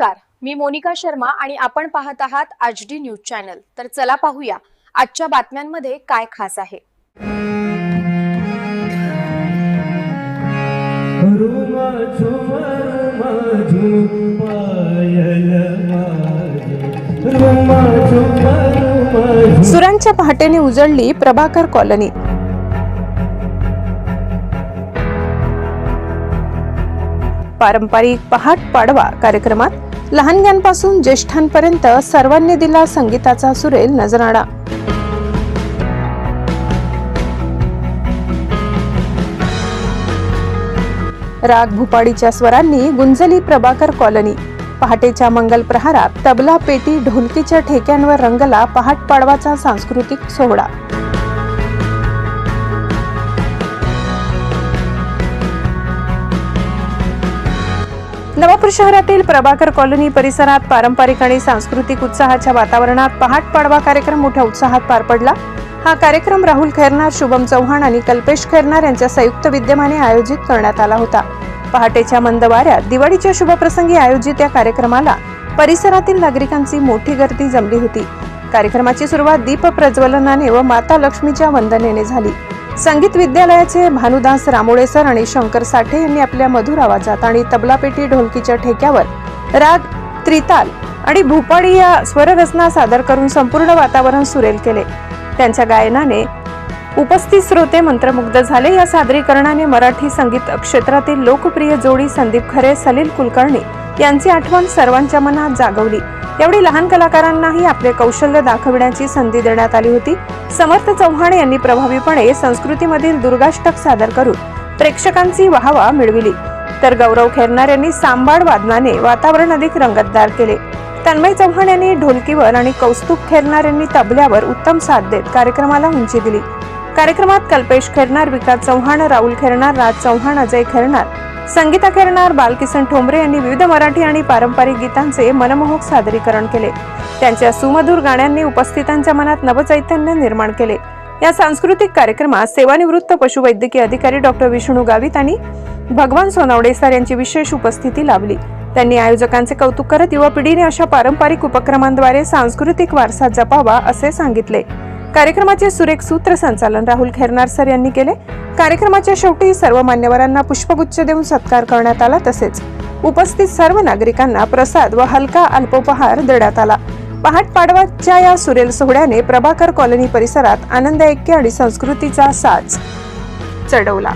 नमस्कार. मी मोनिका शर्मा आणि आपण पाहत आहात आज डी न्यूज चॅनल. तर चला पाहूया आजच्या बातम्यांमध्ये काय खास आहे. सुरांच्या पहाटेने उजळली प्रभाकर कॉलनी. पारंपरिक पहाट पाडवा कार्यक्रमात लहानग्यांपासून ज्येष्ठांपर्यंत सर्वांनी दिला संगीताचा सुरेल नजराणा राग भुपाडीच्या स्वरांनी गुंजली प्रभाकर कॉलनी. पहाटेच्या मंगल प्रहारात तबला पेटी ढोलकीच्या ठेक्यांवर रंगला पहाट पाडवाचा सांस्कृतिक सोहळा. नवापूर शहरातील प्रभाकर कॉलनी परिसरात पारंपरिक आणि सांस्कृतिक उत्साहाच्या वातावरणात पहाट पाडवा कार्यक्रम मोठ्या उत्साहात पार पडला. हा कार्यक्रम राहुल खैरनार शुभम चव्हाण आणि कल्पेश खैरनार यांच्या संयुक्त विद्यमाने आयोजित करण्यात आला होता. पहाटेच्या मंद वाऱ्यात दिवाळीच्या शुभप्रसंगी आयोजित या कार्यक्रमाला परिसरातील नागरिकांची मोठी गर्दी जमली होती. कार्यक्रमाची सुरुवात दीप प्रज्वलनाने व माता लक्ष्मीच्या वंदनेने झाली. संगीत विद्यालयाचे भानुदास रामोळे सर आणि शंकर साठे यांनी आपल्या मधुर आवाजात आणि तबलापेटी ढोलकीच्या ठेक्यावर राग त्रिताल आणि भूपाळी या स्वररचना सादर करून संपूर्ण वातावरण सुरेल केले. त्यांच्या गायनाने उपस्थित श्रोते मंत्रमुग्ध झाले. या सादरीकरणाने मराठी संगीत क्षेत्रातील लोकप्रिय जोडी संदीप खरे सलील कुलकर्णी यांची आठवण सर्वांच्या मनात जागवली. यावेळी लहान कलाकारांनाही आपले कौशल्य दाखविण्याची संधी देण्यात आली होती. समर्थ चव्हाण यांनी प्रभावीपणे संस्कृतीमधील दुर्गाष्टक सादर करून प्रेक्षकांची वाहवा मिळविली. तर गौरव खेरनार यांनी सांबाड वादनाने वातावरण अधिक रंगतदार केले. तन्मय चव्हाण यांनी ढोलकीवर आणि कौस्तुभ खेरनार यांनी तबल्यावर उत्तम साथ देत कार्यक्रमाला उंची दिली. कार्यक्रमात कल्पेश खेरनार विकास चव्हाण राहुल खेरनार राज चव्हाण अजय खेरनार संगीता खेरनार बालकिसन ठोंबरे यांनी विविध मराठी आणि पारंपरिक गीतांचे मनमोहक सादरीकरण केले. त्यांच्या सुमधुर गाण्यांनी उपस्थितांच्या मनात नवचैतन्य निर्माण केले. या सांस्कृतिक कार्यक्रमात सेवानिवृत्त पशुवैद्यकीय अधिकारी डॉक्टर विष्णू गावित आणि भगवान सोनावडे सर यांची विशेष उपस्थिती लाभली. त्यांनी आयोजकांचे कौतुक करत युवा पिढीने अशा पारंपरिक उपक्रमांद्वारे सांस्कृतिक वारसा जपावा असे सांगितले. कार्यक्रमाचे सुरेख सूत्रसंचालन राहुल खेरनार सर यांनी केले. कार्यक्रमाच्या शेवटी सर्व मान्यवरांना पुष्पगुच्छ देऊन सत्कार करण्यात आला तसेच उपस्थित सर्व नागरिकांना प्रसाद व हलका अल्पोपहार देण्यात आला. पहाट पाडवाच्या या सुरेल सोहळ्याने प्रभाकर कॉलनी परिसरात आनंद ऐक्य आणि संस्कृतीचा साज चढवला.